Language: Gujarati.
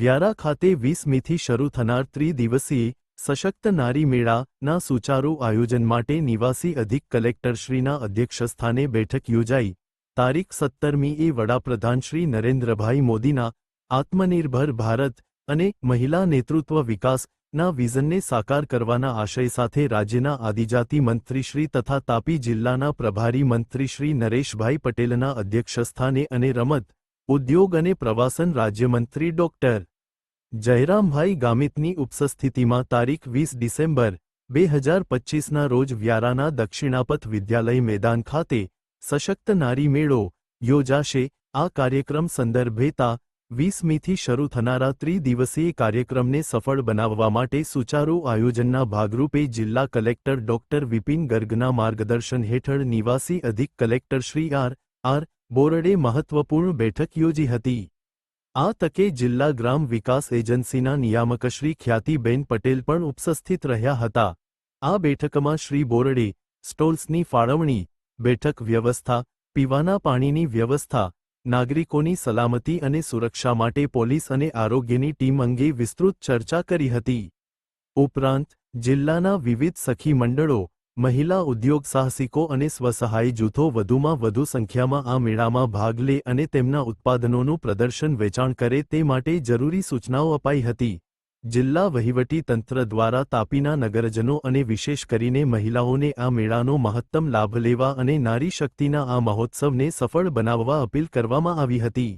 વ્યારા ખાતે વીસમીથી શરૂ થનાર ત્રિદિવસીય સશક્ત નારી મેળાના સુચારુ આયોજન માટે નિવાસી અધિક કલેક્ટરશ્રીના અધ્યક્ષસ્થાને બેઠક યોજાઈ. તારીખ સત્તરમી એ વડાપ્રધાન શ્રી નરેન્દ્રભાઈ મોદીના આત્મનિર્ભર ભારત અને મહિલા નેતૃત્વ વિકાસના વિઝનને સાકાર કરવાના આશય સાથે રાજ્યના આદિજાતિ મંત્રીશ્રી તથા તાપી જિલ્લાના પ્રભારી મંત્રીશ્રી નરેશભાઈ પટેલના અધ્યક્ષસ્થાને અને રમત, ઉદ્યોગ અને પ્રવાસન રાજ્યમંત્રી ડોક્ટર જયરામભાઈ ગામિતની ઉપસ્થિતિમાં તારીખ વીસ ડિસેમ્બર, બે હજાર પચ્ચીસના રોજ વ્યારાના દક્ષિણાપથ વિદ્યાલય મેદાન ખાતે સશક્ત નારી મેળો યોજાશે. આ કાર્યક્રમ સંદર્ભે તા વીસમીથી શરૂ થનારા ત્રિદિવસીય કાર્યક્રમને સફળ બનાવવા માટે સુચારુ આયોજનના ભાગરૂપે જિલ્લા કલેક્ટર ડોક્ટર વિપિન ગર્ગના માર્ગદર્શન હેઠળ નિવાસી અધિક collector Shri R R, Borde મહત્વપૂર્ણ બેઠક યોજી હતી. આ તકે જિલ્લા ગ્રામ વિકાસ એજન્સીના નિયામક શ્રી ખ્યાતિબેન પટેલ પણ ઉપસ્થિત રહ્યા હતા. આ બેઠકમાં શ્રી બોરડે, સ્ટોલ્સની ફાળવણી, બેઠક વ્યવસ્થા, પીવાના પાણીની વ્યવસ્થા, નાગરિકોની સલામતી અને સુરક્ષા માટે પોલીસ અને આરોગ્યની ટીમ અંગે વિસ્તૃત ચર્ચા કરી હતી. ઉપરાંત, જિલ્લાના વિવિધ સખી મંડળો મહિલા ઉદ્યોગ સાહસિકો અને સ્વસહાય જૂથો વધુમાં વધુ સંખ્યામાં આ મેળામાં ભાગ લે અને તેમના ઉત્પાદનોનું પ્રદર્શન વેચાણ કરે તે માટે જરૂરી સૂચનાઓ અપાઈ હતી. જિલ્લા વહીવટી તંત્ર દ્વારા તાપીના નગરજનો અને વિશેષ કરીને મહિલાઓને આ મેળાનો મહત્તમ લાભ લેવા અને નારી શક્તિના આ મહોત્સવને સફળ બનાવવા અપીલ કરવામાં આવી હતી.